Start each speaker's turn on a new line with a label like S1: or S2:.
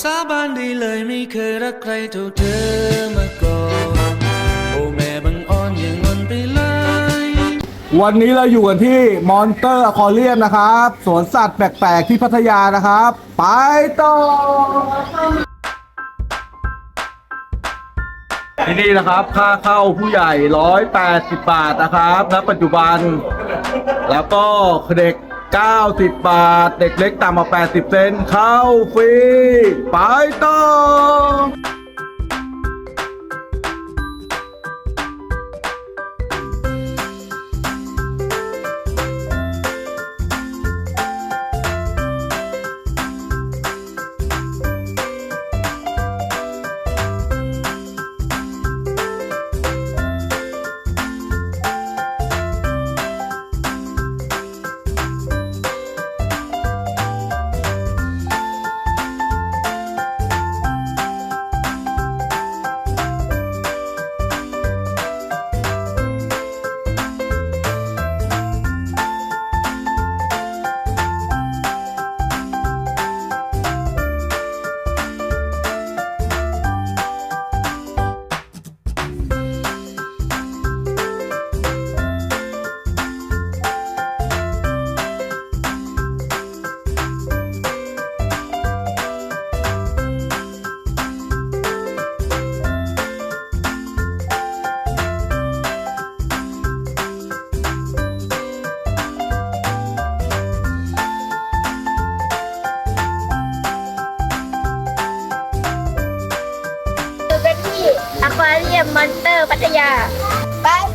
S1: สาบานได้เลยไม่เคยรักใครเท่าเธอมาก่อนโอ้แม่บังอ่อนอย่างงอนไปเลย
S2: วันนี้เราอยู่กันที่มอนเตอร์อคอเรียมนะครับ สวนสัตว์แปลกๆที่พัทยานะครับ ไปต่อ ที่นี่นะครับค่าเข้าผู้ใหญ่ 180 บาทนะครับณปัจจุบัน แล้วก็เด็ก 90 บาท เด็กเล็กต่ำกว่า 80 เซนเข้าฟรี ไปต่อ
S3: อยู่กันเรียมอนเตอร์พัทยาไป